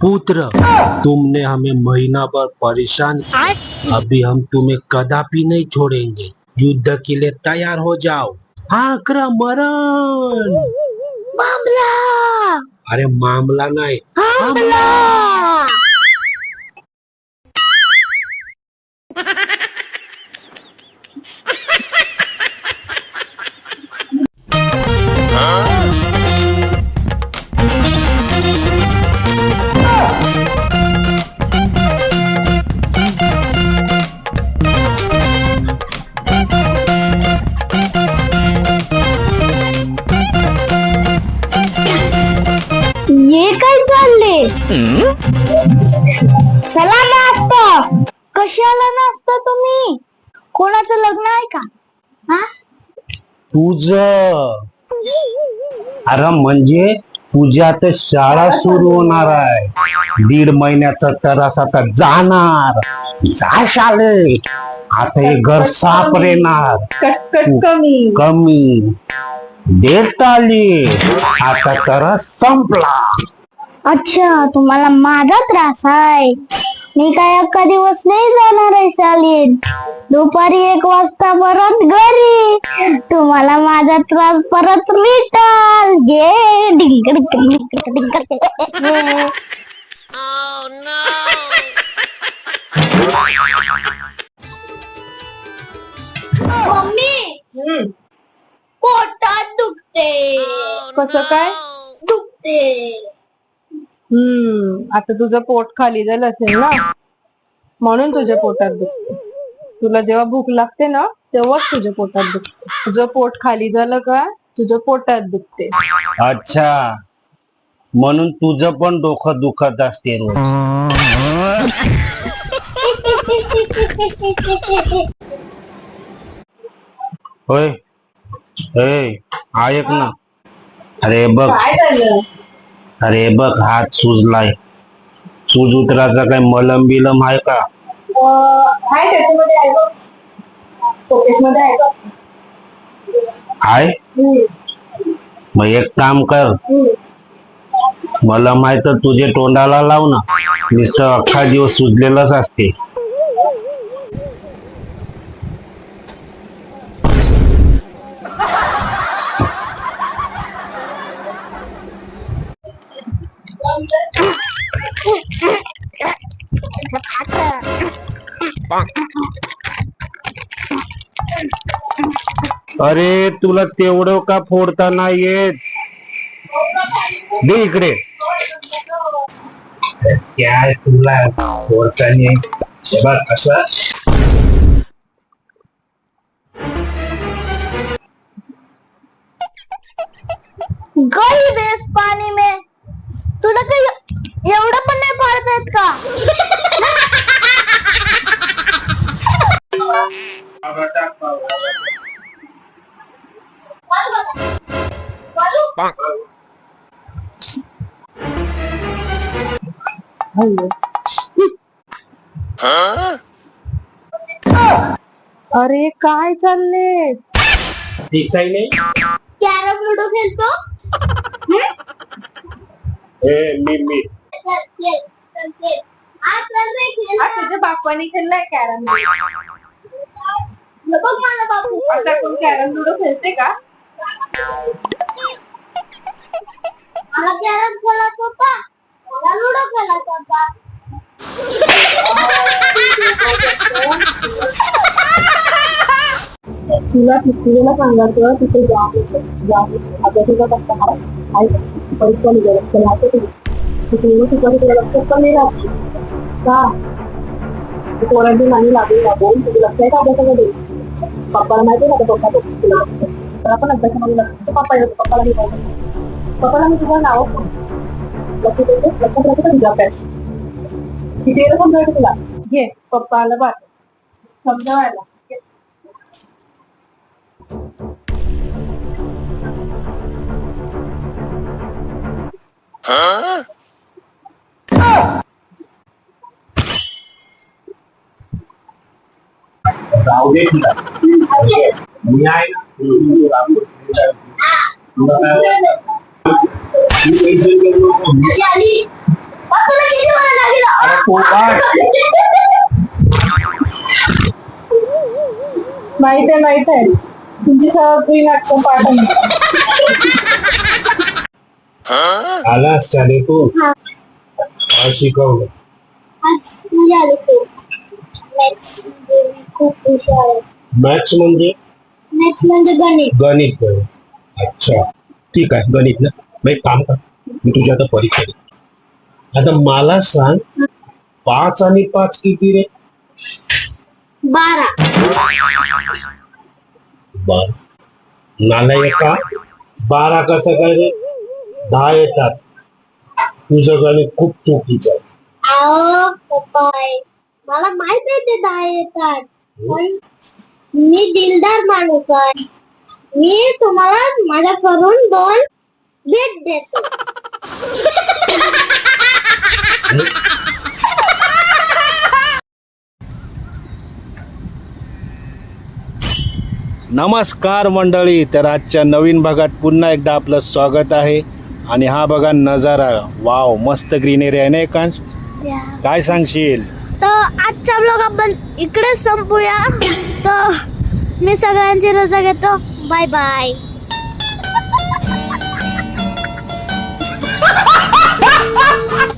पुत्र तुमने हमें महीना भर परेशान किया। अभी हम तुम्हें कदापि नहीं छोड़ेंगे। युद्ध के लिए तैयार हो जाओ। आक्रमण। मामला। अरे मामला नाही। चला नाचता कशाला नाचता तुम्ही? कोणाचं लग्न आहे का? हा? तुझ. अरे म्हणजे तुझी आता शाळा सुरू होणार आहे. दीड महिन्याचा तरास आता जाणार. जा शाळेत. आता हे घर साफ रेणार कमी. कमी. डेट आली आता तरास संपला. अच्छा तुम्हाला माझा त्रास आहे. मी काय अख्खा दिवस नाही जाणार आहे शाळेत दुपारी एक वाजता परत घरी. तुम्हाला माझा त्रास परत रिटल घे. मम्मी पोटात दुखते. कसं काय? दुखते. हम्म आता तुझं पोट खाली झालं असेल ना म्हणून तुझ्या पोटात दुखते तुला जेव्हा भूक लागते ना तेव्हाच तुझ्या पोटात दुखते तुझं पोट खाली झालं का तुझ्या पोटात दुखते अच्छा. म्हणून तुझं पण डोकं दुखत असते रोज. होय. ए ऐक ना. अरे बघ. काय झालं? अरे बघ हात सुजलाय. सूज उतराचा काय मलम बिलम आहे का? आहे त्याच्यामध्ये आहे बघ. शोकेस मध्ये आहे बघ. आहे? हम्म, मग एक काम कर. हम्म. मलम आहे तर तुझे तोंडाला लाव ना. नुसतं अख्खा दिवस सुजलेलंच असते. अरे तुला तेवढं का फोडता नाही येत? दे इकडे. काय तुला फोडता नाही बघ कसं. गई बेस पाणी में. तुला काही एवढं पण नाही फाडता येत का? अरे काय चालले दिसाय नाही. कॅरम लुडो खेळतो? ए मी मी चल, खेळ, चल, खेळ. आज चल रे, खेळ. आज तुझ्या बापाने खेळलाय कॅरम बघ मला बाबू असा कोण कॅरम लुडो खेळते का मला कॅरम खेळत होता मला लुडो खेळत होता तुला तुला सांगायचं तिथे जाम अभ्यासाचा टप्पा हा आहे परीक्षा निघाल त्याला आता तिथे तुझं तुला लक्षात पण नाही राहत का तू पोरांची मानी लागून लागून तुझं लक्ष आहे का अभ्यासामध्ये पप्पाला माहिती आहे ना का पप्पा तो तुला त्याला पण अभ्यासामध्ये लक्ष पप्पा येतो पप्पाला मी बोलतो. पप्पाला मी तुझं नाव सांग लक्षात येते लक्षात राहते का तुझा अभ्यास किती वेळ पण राहते तुला घे पप्पा आला बा समजावायला घे. जाऊ दे तिला मी आहे ना तुला काय- मी पैसे देतो. आली. बघ तुला अरे तू काय माहीत आहे माहीत आहे तुमची सगळी नाटकं पाठवून आलास चाले तू काय शिकवलं आज मजा आली खूप मॅथ्स म्हणजे मी खूप हुशार आहे. मॅथ्स म्हणजे? मॅथ्स म्हणजे गणित. गणित अच्छा. ठीक आहे गणित ना. मग एक काम कर. मी तुझ्या आता परीक्षा देतो. आता मला सांग पाच आणि पाच किती रे? बारा. बर. नालायका बारा कसं काय रे? दहा येतात. तुझं गणित खूप चुकीचं आहे. मला माहीत आहे ते दहा येतात. मी दिलदार माणूस आहे. मी तुम्हाला माझ्याकडून दोन भेट देतो. नमस्कार मंडळी तर आजच्या नवीन भागात पुन्हा एकदा आपलं स्वागत आहे. आणि हा बघा नजारा. वाव मस्त ग्रीनरी आहे ना एकांश काय सांगशील? तर आजचा ब्लॉग आपण इकडेच संपूया. तर मी सगळ्यांची रजा घेतो. Bye bye